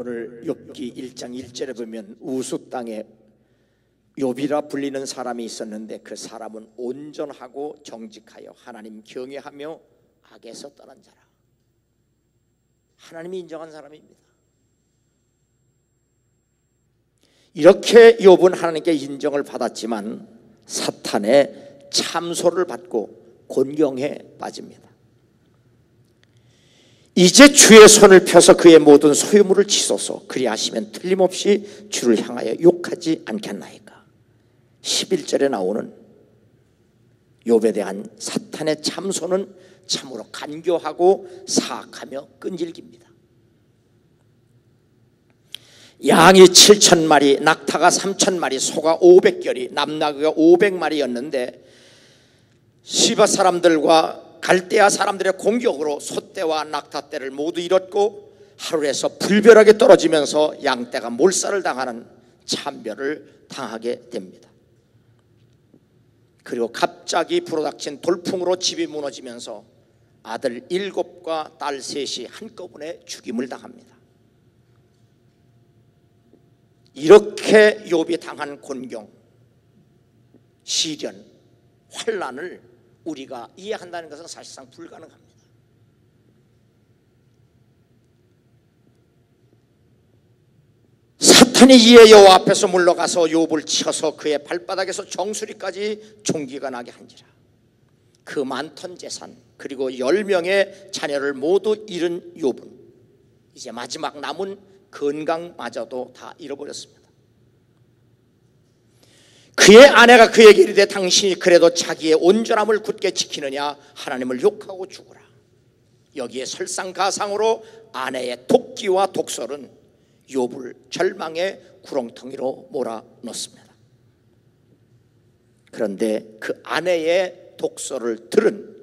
오늘 욥기 1장 1절에 보면 우수 땅에 욥이라 불리는 사람이 있었는데 그 사람은 온전하고 정직하여 하나님 경외하며 악에서 떠난 자라. 하나님이 인정한 사람입니다. 이렇게 욥은 하나님께 인정을 받았지만 사탄의 참소를 받고 곤경에 빠집니다. 이제 주의 손을 펴서 그의 모든 소유물을 치소서. 그리하시면 틀림없이 주를 향하여 욕하지 않겠나이까. 11절에 나오는 욥에 대한 사탄의 참소는 참으로 간교하고 사악하며 끈질깁니다. 양이 7천 마리, 낙타가 3천 마리, 소가 500결이, 남나그가 500마리였는데 시바 사람들과 갈대아 사람들의 공격으로 소떼와 낙타떼를 모두 잃었고 하루에서 불벼락이 떨어지면서 양떼가 몰살을 당하는 참별을 당하게 됩니다. 그리고 갑자기 불어닥친 돌풍으로 집이 무너지면서 아들 일곱과 딸 셋이 한꺼번에 죽임을 당합니다. 이렇게 욥이 당한 곤경, 시련, 환란을 우리가 이해한다는 것은 사실상 불가능합니다. 사탄이 이에 여호와 앞에서 물러가서 욥을 치어서 그의 발바닥에서 정수리까지 종기가 나게 한지라. 그 많던 재산 그리고 열 명의 자녀를 모두 잃은 욥은 이제 마지막 남은 건강마저도 다 잃어버렸습니다. 그의 아내가 그에게 이르되 당신이 그래도 자기의 온전함을 굳게 지키느냐 하나님을 욕하고 죽으라. 여기에 설상가상으로 아내의 독기와 독설은 욥을 절망의 구렁텅이로 몰아넣습니다. 그런데 그 아내의 독설을 들은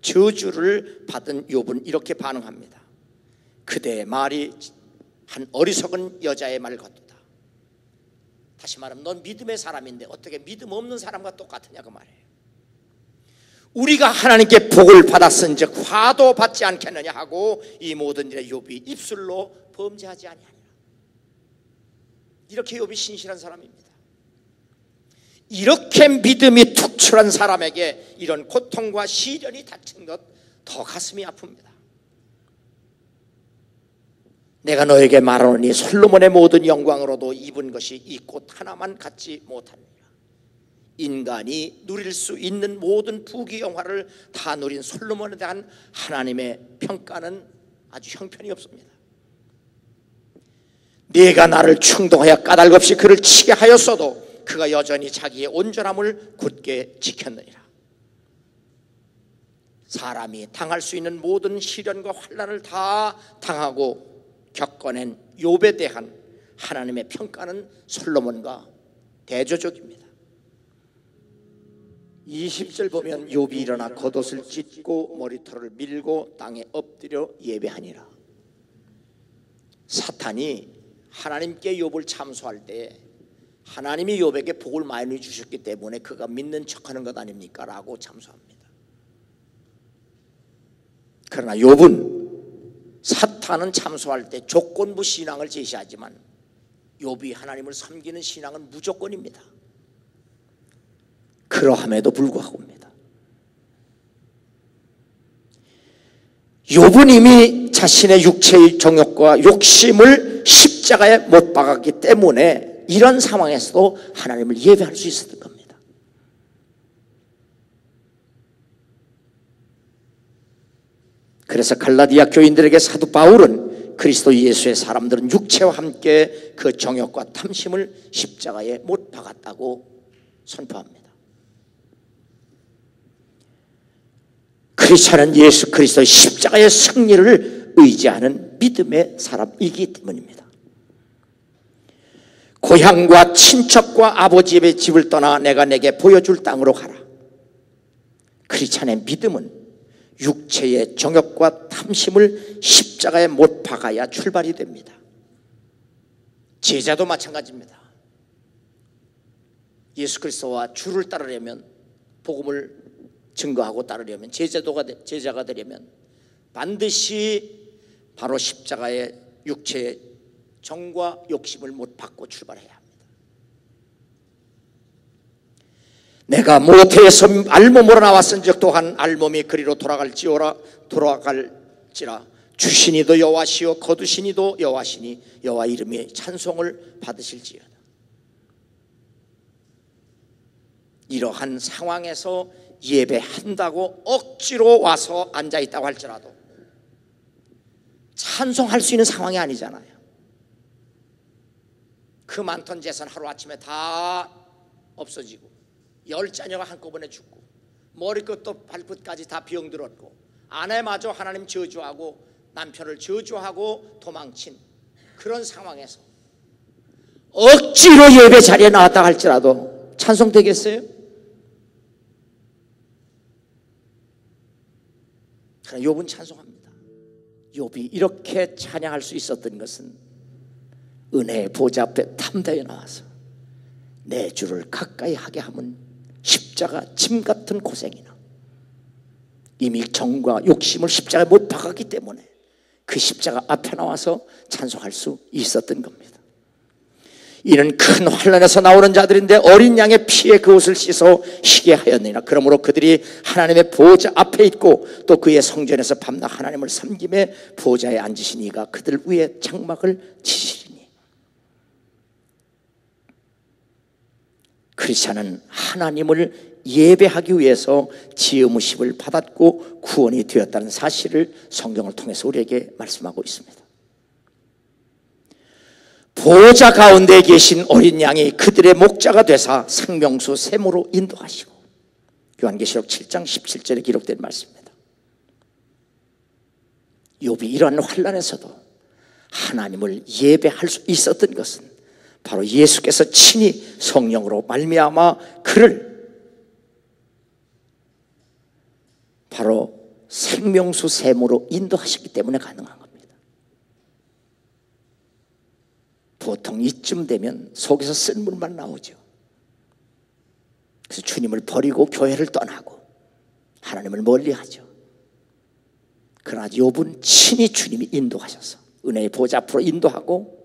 저주를 받은 욥은 이렇게 반응합니다. 그대의 말이 한 어리석은 여자의 말 같다. 다시 말하면 넌 믿음의 사람인데 어떻게 믿음 없는 사람과 똑같으냐 그 말이에요. 우리가 하나님께 복을 받았은즉 화도 받지 않겠느냐 하고 이 모든 일에 욥이 입술로 범죄하지 아니하니라. 이렇게 욥이 신실한 사람입니다. 이렇게 믿음이 툭출한 사람에게 이런 고통과 시련이 닥친 것 더 가슴이 아픕니다. 내가 너에게 말하노니 솔로몬의 모든 영광으로도 입은 것이 이 꽃 하나만 갖지 못하느니라. 인간이 누릴 수 있는 모든 부귀 영화를 다 누린 솔로몬에 대한 하나님의 평가는 아주 형편이 없습니다. 네가 나를 충동하여 까닭 없이 그를 치게 하였어도 그가 여전히 자기의 온전함을 굳게 지켰느니라. 사람이 당할 수 있는 모든 시련과 환란을 다 당하고 겪어낸 욥에 대한 하나님의 평가는 솔로몬과 대조적입니다. 20절 보면 욥이 일어나 겉옷을 찢고 머리털을 밀고 땅에 엎드려 예배하니라. 사탄이 하나님께 욥을 참소할 때 하나님이 욥에게 복을 많이 주셨기 때문에 그가 믿는 척하는 것 아닙니까라고 참소합니다. 그러나 욥은 사탄은 참소할 때 조건부 신앙을 제시하지만 욥이 하나님을 섬기는 신앙은 무조건입니다. 그러함에도 불구하고입니다. 욥은 이미 자신의 육체의 정욕과 욕심을 십자가에 못 박았기 때문에 이런 상황에서도 하나님을 예배할 수 있었던 겁니다. 그래서 갈라디아 교인들에게 사도 바울은 그리스도 예수의 사람들은 육체와 함께 그 정욕과 탐심을 십자가에 못 박았다고 선포합니다. 크리스천은 예수 그리스도의 십자가의 승리를 의지하는 믿음의 사람이기 때문입니다. 고향과 친척과 아버지의 집을 떠나 내가 내게 보여줄 땅으로 가라. 크리스천의 믿음은 육체의 정욕과 탐심을 십자가에 못 박아야 출발이 됩니다. 제자도 마찬가지입니다. 예수 그리스도와 주를 따르려면 복음을 증거하고 따르려면 제자도가 제자가 되려면 반드시 바로 십자가의 육체의 정과 욕심을 못 받고 출발해야 합니다. 내가 모태에서 알몸으로 나왔은즉 또한 알몸이 그리로 돌아갈지어라 돌아갈지라 주신이도 여호와시요 거두신이도 여호와시니 여호와 이름의 찬송을 받으실지어다. 이러한 상황에서 예배한다고 억지로 와서 앉아 있다고 할지라도 찬송할 수 있는 상황이 아니잖아요. 그 많던 재산 하루아침에 다 없어지고 열 자녀가 한꺼번에 죽고 머리끝도 발끝까지 다 병들었고 아내마저 하나님 저주하고 남편을 저주하고 도망친 그런 상황에서 억지로 예배 자리에 나왔다 할지라도 찬송 되겠어요? 그러나 욥은 찬송합니다. 욥이 이렇게 찬양할 수 있었던 것은 은혜의 보좌 앞에 탐다에 나와서 내 주를 가까이 하게 하면 십자가 짐 같은 고생이나 이미 정과 욕심을 십자가에 못 박았기 때문에 그 십자가 앞에 나와서 찬송할 수 있었던 겁니다. 이는 큰 환란에서 나오는 자들인데 어린 양의 피에 그 옷을 씻어 쉬게 하였느니라. 그러므로 그들이 하나님의 보좌 앞에 있고 또 그의 성전에서 밤낮 하나님을 섬김에 보좌에 앉으신 이가 그들 위에 장막을 치시리니. 크리스천은 하나님을 예배하기 위해서 지음의식을 받았고 구원이 되었다는 사실을 성경을 통해서 우리에게 말씀하고 있습니다. 보좌 가운데 계신 어린 양이 그들의 목자가 되사 생명수 샘으로 인도하시고 요한계시록 7장 17절에 기록된 말씀입니다. 욥이 이러한 환란에서도 하나님을 예배할 수 있었던 것은 바로 예수께서 친히 성령으로 말미암아 그를 바로 생명수 샘으로 인도하셨기 때문에 가능한 겁니다. 보통 이쯤 되면 속에서 쓴 물만 나오죠. 그래서 주님을 버리고 교회를 떠나고 하나님을 멀리하죠. 그러나 욥은 친히 주님이 인도하셔서 은혜의 보좌 앞으로 인도하고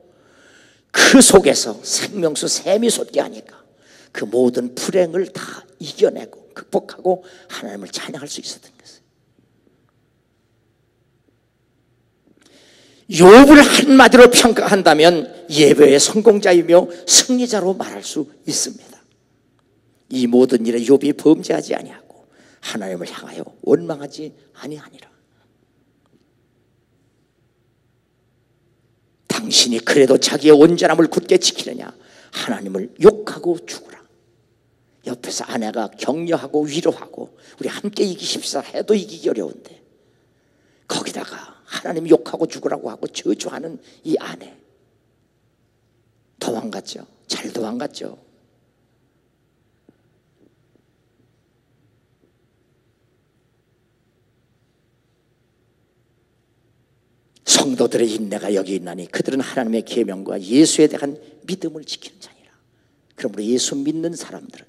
그 속에서 생명수 샘이 솟게 하니까 그 모든 불행을 다 이겨내고 극복하고 하나님을 찬양할 수 있었던 것이에요. 욥을 한마디로 평가한다면 예배의 성공자이며 승리자로 말할 수 있습니다. 이 모든 일에 욥이 범죄하지 아니하고 하나님을 향하여 원망하지 아니하니라. 당신이 그래도 자기의 온전함을 굳게 지키느냐 하나님을 욕하고 죽으라. 옆에서 아내가 격려하고 위로하고 우리 함께 이기십사 해도 이기기 어려운데 거기다가 하나님 욕하고 죽으라고 하고 저주하는 이 아내 도망갔죠. 잘 도망갔죠. 성도들의 인내가 여기 있나니 그들은 하나님의 계명과 예수에 대한 믿음을 지키는 자니라. 그러므로 예수 믿는 사람들은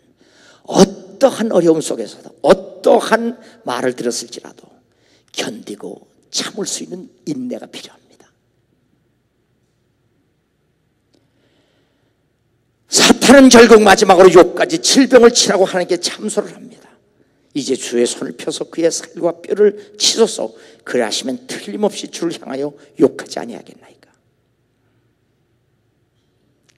어떠한 어려움 속에서도 어떠한 말을 들었을지라도 견디고 참을 수 있는 인내가 필요합니다. 사탄은 결국 마지막으로 욕까지 질병을 치라고 하나님께 참소를 합니다. 이제 주의 손을 펴서 그의 살과 뼈를 치소서 그래 하시면 틀림없이 주를 향하여 욕하지 아니하겠나이까.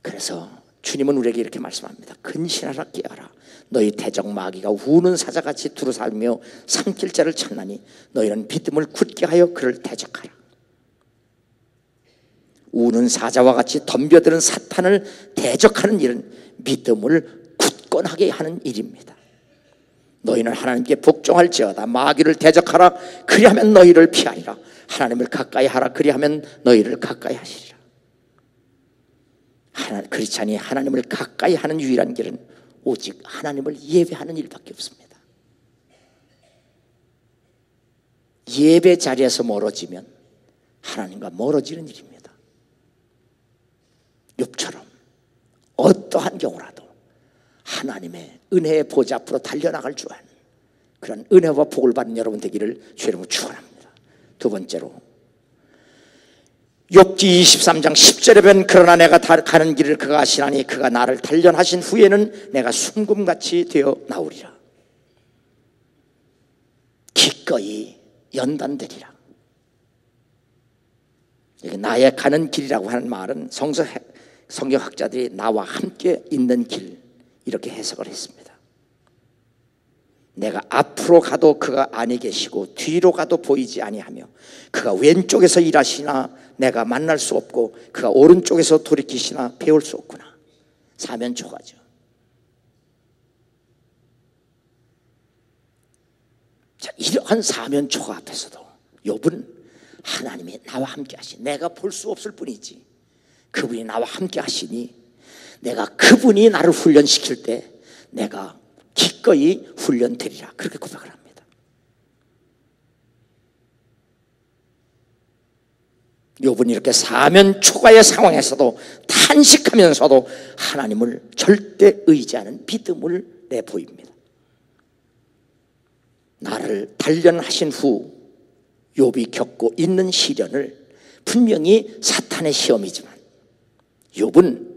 그래서 주님은 우리에게 이렇게 말씀합니다. 근신하라 깨어라. 너희 대적 마귀가 우는 사자같이 두루 살며 삼킬 자를 찾나니 너희는 믿음을 굳게 하여 그를 대적하라. 우는 사자와 같이 덤벼드는 사탄을 대적하는 일은 믿음을 굳건하게 하는 일입니다. 너희는 하나님께 복종할지어다. 마귀를 대적하라. 그리하면 너희를 피하리라. 하나님을 가까이 하라. 그리하면 너희를 가까이 하시리라. 하나, 크리스찬이 하나님을 가까이 하는 유일한 길은 오직 하나님을 예배하는 일밖에 없습니다. 예배 자리에서 멀어지면 하나님과 멀어지는 일입니다. 욥처럼 어떠한 경우라도 하나님의 은혜의 보좌 앞으로 달려나갈 줄 아는 그런 은혜와 복을 받는 여러분 되기를 주여름 축원합니다. 두 번째로 욥기 23장 10절에 보면 그러나 내가 가는 길을 그가 아시나니 그가 나를 단련하신 후에는 내가 순금같이 되어 나오리라. 기꺼이 연단되리라. 나의 가는 길이라고 하는 말은 성서 성경학자들이 나와 함께 있는 길 이렇게 해석을 했습니다 내가 앞으로 가도 그가 아니 계시고 뒤로 가도 보이지 아니하며 그가 왼쪽에서 일하시나 내가 만날 수 없고 그가 오른쪽에서 돌이키시나 배울 수 없구나. 사면초가죠. 자, 이러한 사면초가 앞에서도 욥은 하나님이 나와 함께 하시 내가 볼 수 없을 뿐이지 그분이 나와 함께 하시니 내가 그분이 나를 훈련시킬 때 내가 기꺼이 훈련되리라 그렇게 고백을 합니다. 욥은 이렇게 사면 초과의 상황에서도 탄식하면서도 하나님을 절대 의지하는 믿음을 내보입니다. 나를 단련하신 후 욥이 겪고 있는 시련을 분명히 사탄의 시험이지만 욥은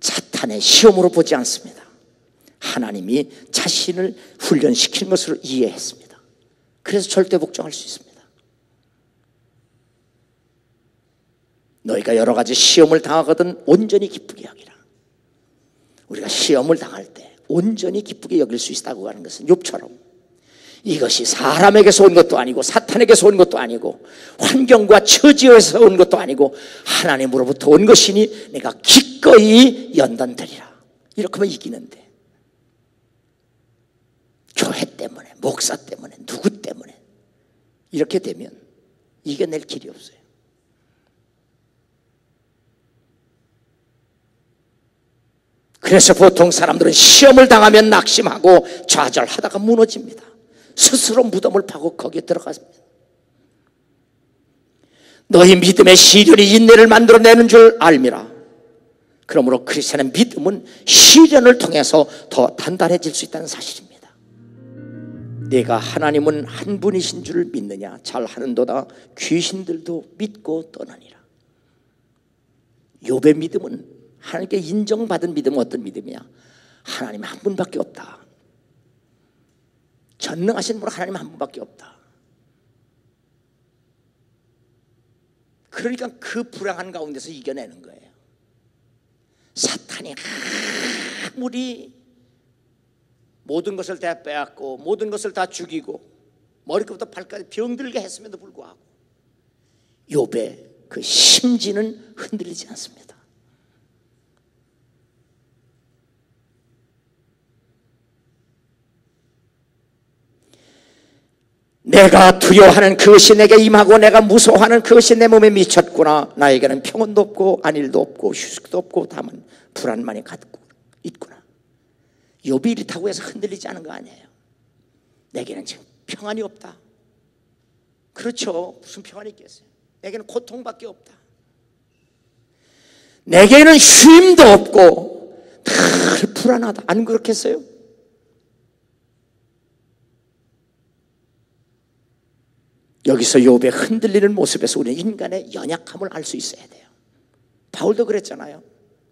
사탄의 시험으로 보지 않습니다. 하나님이 자신을 훈련시킨 것으로 이해했습니다. 그래서 절대 복종할 수 있습니다. 너희가 여러 가지 시험을 당하거든 온전히 기쁘게 여기라. 우리가 시험을 당할 때 온전히 기쁘게 여길 수 있다고 하는 것은 욥처럼 이것이 사람에게서 온 것도 아니고 사탄에게서 온 것도 아니고 환경과 처지에서 온 것도 아니고 하나님으로부터 온 것이니 내가 기꺼이 연단되리라. 이렇게 하면 이기는데 교회 때문에 목사 때문에 누구 때문에 이렇게 되면 이겨낼 길이 없어요. 그래서 보통 사람들은 시험을 당하면 낙심하고 좌절하다가 무너집니다. 스스로 무덤을 파고 거기에 들어갔습니다. 너희 믿음의 시련이 인내를 만들어내는 줄 알미라. 그러므로 크리스천의 믿음은 시련을 통해서 더 단단해질 수 있다는 사실입니다. 내가 하나님은 한 분이신 줄 믿느냐? 잘 하는도다 귀신들도 믿고 떠나니라. 욥의 믿음은 하나님께 인정받은 믿음은 어떤 믿음이야? 하나님 한 분밖에 없다. 전능하신 분 하나님 한 분밖에 없다. 그러니까 그 불안한 가운데서 이겨내는 거예요. 사탄이 아무리 모든 것을 다 빼앗고 모든 것을 다 죽이고 머리부터 발까지 병들게 했음에도 불구하고 욥의 그 심지는 흔들리지 않습니다. 내가 두려워하는 그것이 내게 임하고 내가 무서워하는 그것이 내 몸에 미쳤구나. 나에게는 평온도 없고 안일도 없고 휴식도 없고 다만 불안만이 갖고 있구나. 욥이 이렇다고 해서 흔들리지 않은 거 아니에요. 내게는 지금 평안이 없다. 그렇죠. 무슨 평안이 있겠어요. 내게는 고통밖에 없다. 내게는 쉼도 없고 늘 불안하다. 안 그렇겠어요? 여기서 욥의 흔들리는 모습에서 우리는 인간의 연약함을 알 수 있어야 돼요. 바울도 그랬잖아요.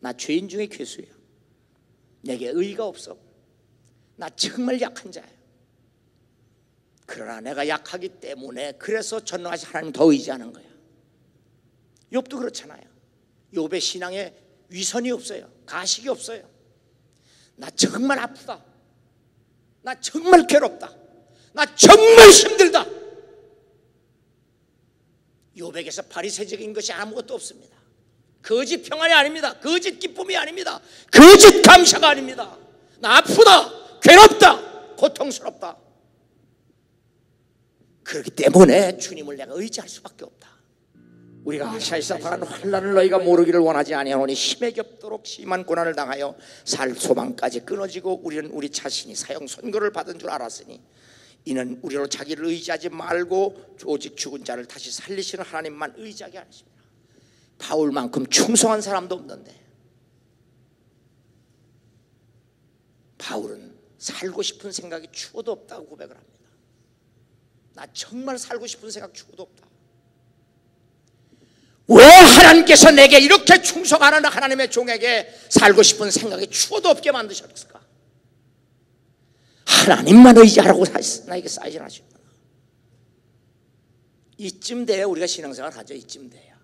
나 죄인 중에 괴수야. 내게 의가 없어. 나 정말 약한 자야. 그러나 내가 약하기 때문에 그래서 전능하신 하나님 더 의지하는 거야. 욥도 그렇잖아요. 욥의 신앙에 위선이 없어요. 가식이 없어요. 나 정말 아프다. 나 정말 괴롭다. 나 정말 힘들다. 요백에서 파리새적인 것이 아무것도 없습니다. 거짓 평안이 아닙니다. 거짓 기쁨이 아닙니다. 거짓 감사가 아닙니다. 나 아프다, 괴롭다, 고통스럽다. 그렇기 때문에 주님을 내가 의지할 수밖에 없다. 우리가 아시아에서 당한 환란을 너희가 모르기를 원하지 아니하노니 힘에 겹도록 심한 고난을 당하여 살 소망까지 끊어지고 우리는 우리 자신이 사형 선고를 받은 줄 알았으니 이는 우리로 자기를 의지하지 말고 오직 죽은 자를 다시 살리시는 하나님만 의지하게 하십니다. 바울만큼 충성한 사람도 없는데 바울은 살고 싶은 생각이 추워도 없다고 고백을 합니다. 나 정말 살고 싶은 생각 추워도 없다. 왜 하나님께서 내게 이렇게 충성하는 하나님의 종에게 살고 싶은 생각이 추워도 없게 만드셨을까? 하나님만 의지하라고 나에게 사이즈하시구 이쯤 돼야 우리가 신앙생활 하죠. 이쯤 돼야.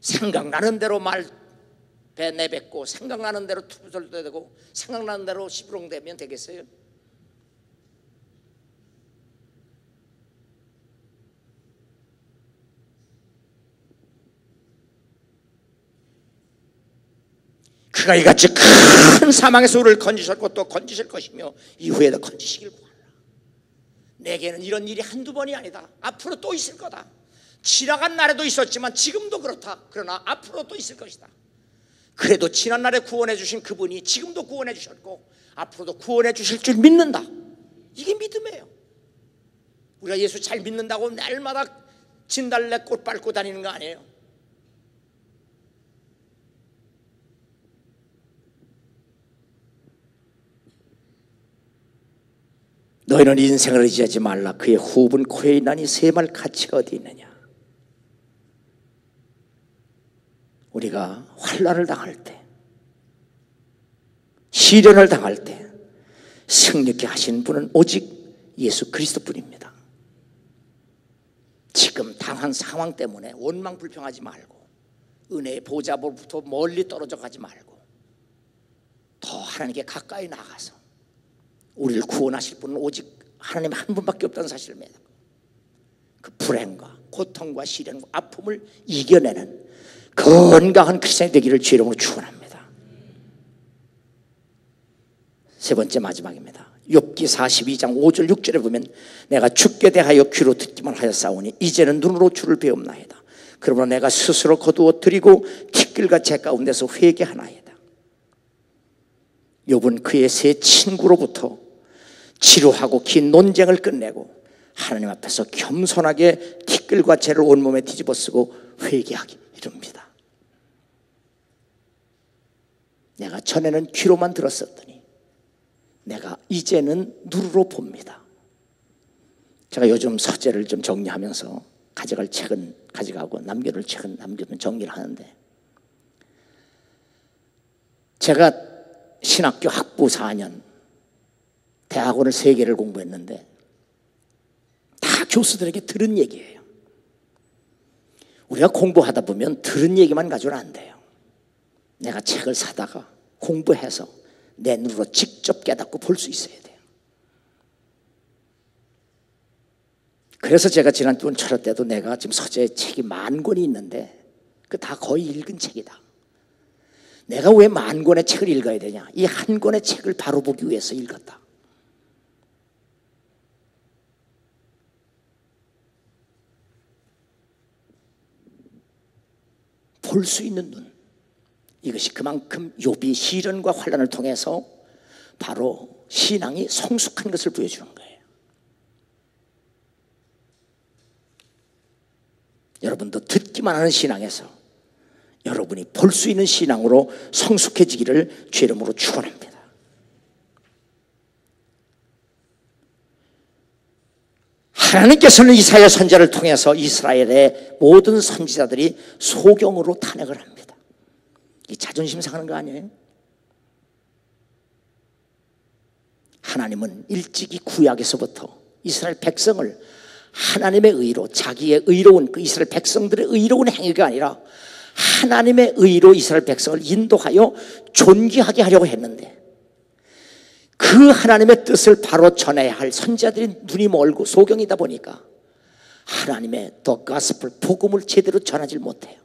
생각나는 대로 말 배 내뱉고 생각나는 대로 투설도 되고 생각나는 대로 시부롱되면 되겠어요? 그가 이같이 큰 사망에서 우리를 건지셨고 또 건지실 것이며 이후에도 건지시길 구하라. 내게는 이런 일이 한두 번이 아니다. 앞으로 또 있을 거다. 지나간 날에도 있었지만 지금도 그렇다. 그러나 앞으로 또 있을 것이다. 그래도 지난 날에 구원해 주신 그분이 지금도 구원해 주셨고 앞으로도 구원해 주실 줄 믿는다. 이게 믿음이에요. 우리가 예수 잘 믿는다고 날마다 진달래 꽃 밟고 다니는 거 아니에요 너희는 인생을 의지하지 말라. 그의 호흡은 코에 있나니 세말 가치가 어디 있느냐? 우리가 환란을 당할 때 시련을 당할 때 승리케 하시는 분은 오직 예수 그리스도뿐입니다. 지금 당한 상황 때문에 원망 불평하지 말고 은혜의 보좌로부터 멀리 떨어져 가지 말고 더 하나님께 가까이 나가서 우리를 구원하실 분은 오직 하나님 한 분밖에 없다는 사실입니다. 그 불행과 고통과 시련과 아픔을 이겨내는 건강한 크리스천이 되기를 주 이름으로 축원합니다. 세 번째 마지막입니다. 욥기 42장 5절 6절에 보면 내가 죽게 대하여 귀로 듣기만 하였사오니 이제는 눈으로 주를 배움나이다. 그러므로 내가 스스로 거두어 드리고 티끌과 제 가운데서 회개하나이다. 욥은 그의 세 친구로부터 지루하고 긴 논쟁을 끝내고 하나님 앞에서 겸손하게 티끌과 죄를 온몸에 뒤집어 쓰고 회개하기 이릅니다. 내가 전에는 귀로만 들었었더니 내가 이제는 눈으로 봅니다. 제가 요즘 서재를 좀 정리하면서 가져갈 책은 가져가고 남겨둘 책은 남겨둔 정리를 하는데 제가 신학교 학부 4년 대학원을 세 개를 공부했는데 다 교수들에게 들은 얘기예요. 우리가 공부하다 보면 들은 얘기만 가지고는 안 돼요. 내가 책을 사다가 공부해서 내 눈으로 직접 깨닫고 볼 수 있어야 돼요. 그래서 제가 지난 번 철학 때도 내가 지금 서재에 책이 만 권이 있는데 그 다 거의 읽은 책이다. 내가 왜 만 권의 책을 읽어야 되냐? 이 한 권의 책을 바로 보기 위해서 읽었다. 볼 수 있는 눈. 이것이 그만큼 욥이 시련과 환란을 통해서 바로 신앙이 성숙한 것을 보여주는 거예요. 여러분도 듣기만 하는 신앙에서 여러분이 볼 수 있는 신앙으로 성숙해지기를 주 이름으로 축원합니다. 하나님께서는 이사야 선자를 통해서 이스라엘의 모든 선지자들이 소경으로 탄핵을 합니다. 이 자존심 상하는 거 아니에요? 하나님은 일찍이 구약에서부터 이스라엘 백성을 하나님의 의로 자기의 의로운 그 이스라엘 백성들의 의로운 행위가 아니라 하나님의 의로 이스라엘 백성을 인도하여 존귀하게 하려고 했는데 그 하나님의 뜻을 바로 전해야 할 선지자들이 눈이 멀고 소경이다 보니까 하나님의 더 가스플 복음을 제대로 전하지 못해요.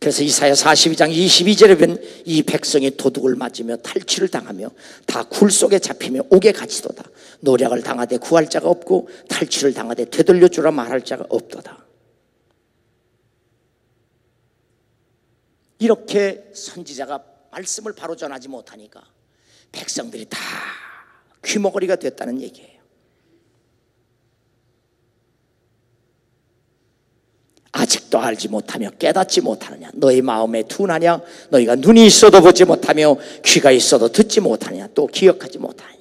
그래서 이사야 42장 22절에 보면 이 백성이 도둑을 맞으며 탈취를 당하며 다 굴 속에 잡히며 옥에 갇히도다. 노력을 당하되 구할 자가 없고 탈취를 당하되 되돌려 주라 말할 자가 없도다. 이렇게 선지자가 말씀을 바로 전하지 못하니까 백성들이 다 귀머거리가 됐다는 얘기예요. 아직도 알지 못하며 깨닫지 못하느냐 너희 마음에 둔하냐 너희가 눈이 있어도 보지 못하며 귀가 있어도 듣지 못하느냐 또 기억하지 못하느냐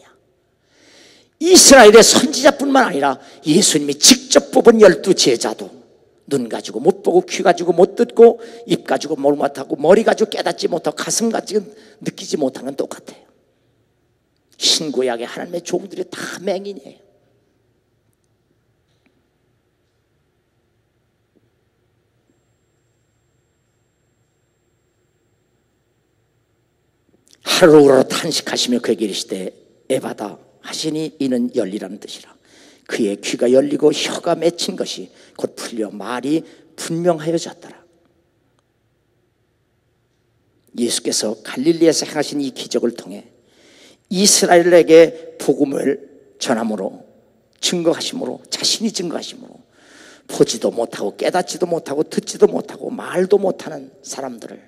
이스라엘의 선지자뿐만 아니라 예수님이 직접 뽑은 열두 제자도 눈 가지고 못 보고 귀 가지고 못 듣고 입 가지고 뭘 못하고 머리 가지고 깨닫지 못하고 가슴 가지고 느끼지 못하는 건 똑같아요. 신구약의 하나님의 종들이 다 맹인이에요. 하루로 탄식하시며 그에게 이르시되 에바다 하시니 이는 열리라는 뜻이라 그의 귀가 열리고 혀가 맺힌 것이 곧 풀려 말이 분명하여졌더라 예수께서 갈릴리에서 행하신 이 기적을 통해 이스라엘에게 복음을 전함으로 증거하심으로 자신이 증거하심으로 보지도 못하고 깨닫지도 못하고 듣지도 못하고 말도 못하는 사람들을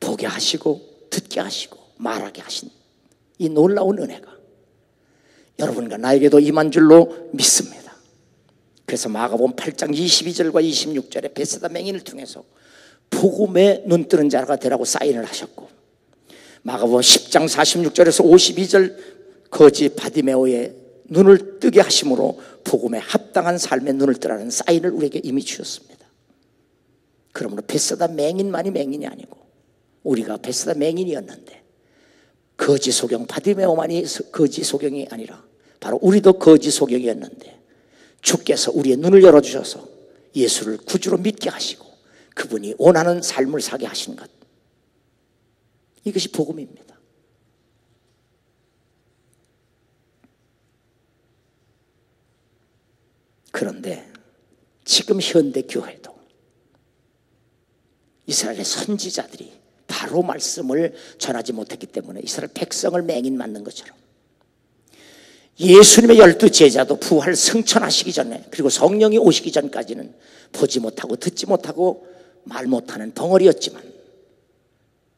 보게 하시고 듣게 하시고 말하게 하신 이 놀라운 은혜가 여러분과 나에게도 임한 줄로 믿습니다. 그래서 마가복음 8장 22절과 26절에 베세다 맹인을 통해서 복음에 눈 뜨는 자가 되라고 사인을 하셨고 마가복음 10장 46절에서 52절 거지 바디메오의 눈을 뜨게 하심으로 복음에 합당한 삶의 눈을 뜨라는 사인을 우리에게 이미 주셨습니다. 그러므로 베세다 맹인만이 맹인이 아니고 우리가 베세다 맹인이었는데 거지 소경 바디메오만이 거지 소경이 아니라 바로 우리도 거지 소경이었는데 주께서 우리의 눈을 열어주셔서 예수를 구주로 믿게 하시고 그분이 원하는 삶을 사게 하신 것 이것이 복음입니다. 그런데 지금 현대 교회도 이스라엘의 선지자들이 바로 말씀을 전하지 못했기 때문에 이스라엘 백성을 맹인 맞는 것처럼 예수님의 열두 제자도 부활 승천하시기 전에 그리고 성령이 오시기 전까지는 보지 못하고 듣지 못하고 말 못하는 덩어리였지만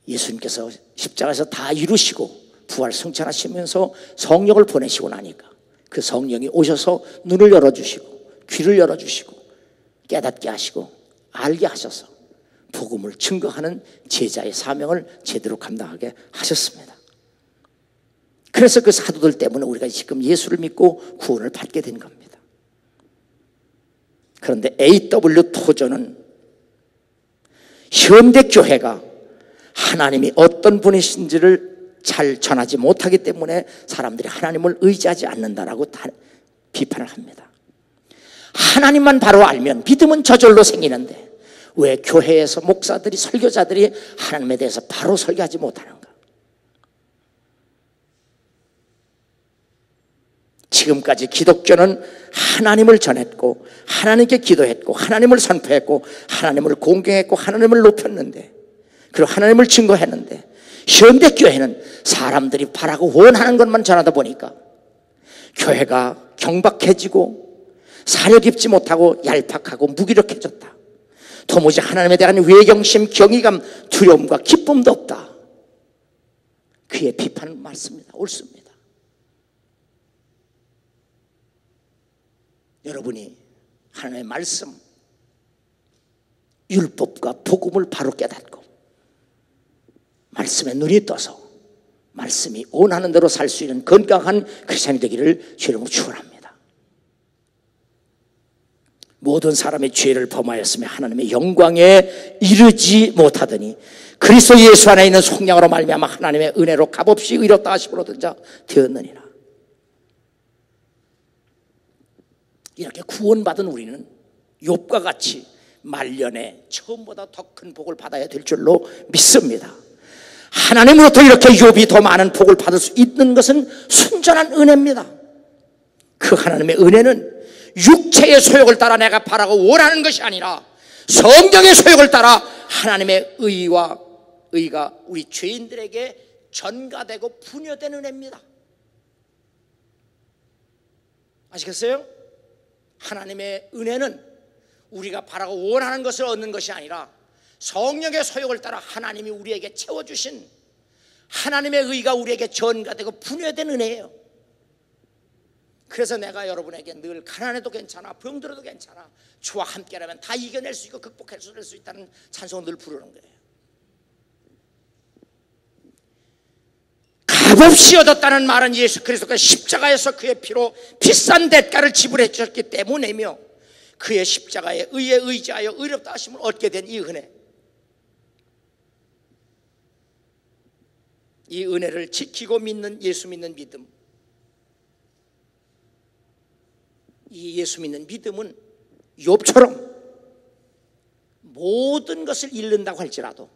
예수님께서 십자가에서 다 이루시고 부활 승천하시면서 성령을 보내시고 나니까 그 성령이 오셔서 눈을 열어주시고 귀를 열어주시고 깨닫게 하시고 알게 하셔서 복음을 증거하는 제자의 사명을 제대로 감당하게 하셨습니다. 그래서 그 사도들 때문에 우리가 지금 예수를 믿고 구원을 받게 된 겁니다. 그런데 AW 토저는 현대 교회가 하나님이 어떤 분이신지를 잘 전하지 못하기 때문에 사람들이 하나님을 의지하지 않는다라고 비판을 합니다. 하나님만 바로 알면 믿음은 저절로 생기는데 왜 교회에서 목사들이 설교자들이 하나님에 대해서 바로 설교하지 못하는가? 지금까지 기독교는 하나님을 전했고 하나님께 기도했고 하나님을 선포했고 하나님을 공경했고 하나님을 높였는데 그리고 하나님을 증거했는데 현대 교회는 사람들이 바라고 원하는 것만 전하다 보니까 교회가 경박해지고 사려 깊지 못하고 얄팍하고 무기력해졌다. 도무지 하나님에 대한 외경심, 경이감, 두려움과 기쁨도 없다. 그의 비판 맞습니다. 옳습니다. 여러분이 하나님의 말씀, 율법과 복음을 바로 깨닫고 말씀에 눈이 떠서 말씀이 원하는 대로 살 수 있는 건강한 크리스천이 되기를 주님으로 축원합니다. 모든 사람의 죄를 범하였으며 하나님의 영광에 이르지 못하더니 그리스도 예수 안에 있는 속량으로 말미암아 하나님의 은혜로 값없이 의롭다 하심으로 얻은 자 되었느니라. 이렇게 구원받은 우리는 욥과 같이 말년에 처음보다 더 큰 복을 받아야 될 줄로 믿습니다. 하나님으로부터 이렇게 욥이 더 많은 복을 받을 수 있는 것은 순전한 은혜입니다. 그 하나님의 은혜는 육체의 소욕을 따라 내가 바라고 원하는 것이 아니라 성경의 소욕을 따라 하나님의 의와 의가 우리 죄인들에게 전가되고 분여된 은혜입니다. 아시겠어요? 하나님의 은혜는 우리가 바라고 원하는 것을 얻는 것이 아니라 성령의 소욕을 따라 하나님이 우리에게 채워주신 하나님의 의가 우리에게 전가되고 분여된 은혜예요. 그래서 내가 여러분에게 늘 가난해도 괜찮아, 병들어도 괜찮아, 주와 함께라면 다 이겨낼 수 있고 극복해낼 수 있다는 찬송을 늘 부르는 거예요. 값없이 얻었다는 말은 예수 그리스도가 십자가에서 그의 피로 비싼 대가를 지불해 주셨기 때문이며 그의 십자가에 의에 의지하여 의롭다 하심을 얻게 된 이 은혜 이 은혜를 지키고 믿는 예수 믿는 믿음 이 예수 믿는 믿음은 욥처럼 모든 것을 잃는다고 할지라도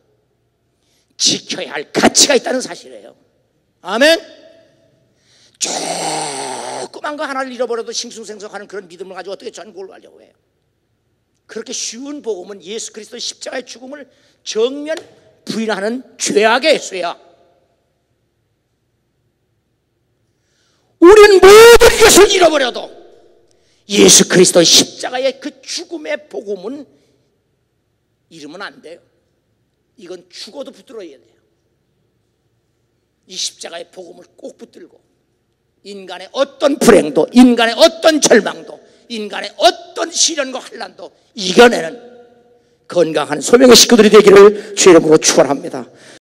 지켜야 할 가치가 있다는 사실이에요. 아멘. 조그만 거 하나를 잃어버려도 싱숭생숭하는 그런 믿음을 가지고 어떻게 전국을 가려고 해요? 그렇게 쉬운 복음은 예수 그리스도의 십자가의 죽음을 정면 부인하는 죄악의 죄야. 우리는 모든 것을 잃어버려도 예수 그리스도의 십자가의 그 죽음의 복음은 잃으면 안 돼요. 이건 죽어도 붙들어야 돼요. 이 십자가의 복음을 꼭 붙들고 인간의 어떤 불행도 인간의 어떤 절망도 인간의 어떤 시련과 환란도 이겨내는 건강한 소명의 식구들이 되기를 주의 이름으로 축원합니다.